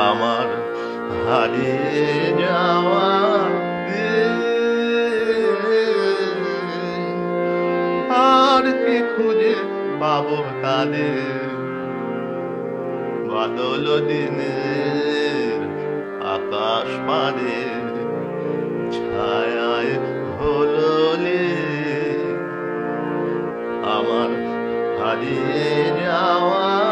আমার হারিয়ে যাওয়া আর কি খুঁজে পাবো তাদের? বাদল দিনের আকাশ পারে ছায়ায় হললে আমার হারিয়ে যাওয়া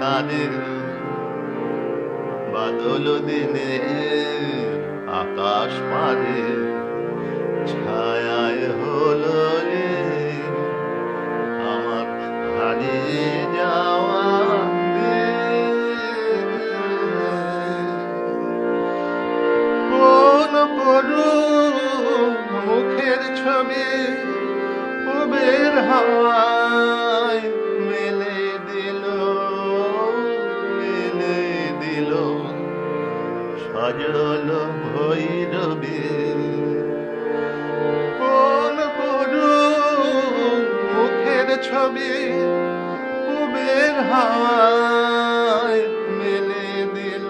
তাদের বাদল দিনে আকাশ পারে, ছায়ায় হলো রে আমার হারিয়ে যাওয়া দিন। কোন মুখের ছবি, উবের হাওয়ায় সাজল ভৈরবী কোন মুখের ছবি উবের হাওয়ায় মেলে দিল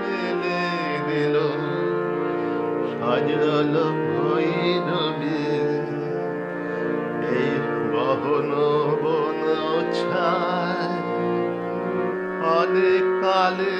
মেলে দিল। সাজল ভৈরবী এই গহন বন ছায় অনেক কালের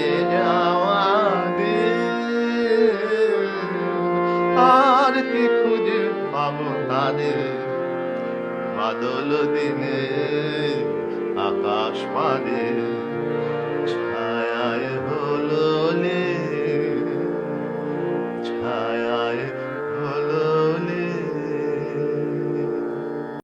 খুঁজে খুঁজে পাবো তাদের? বাদল দিনে আকাশ পাদে ছায় হল ছায়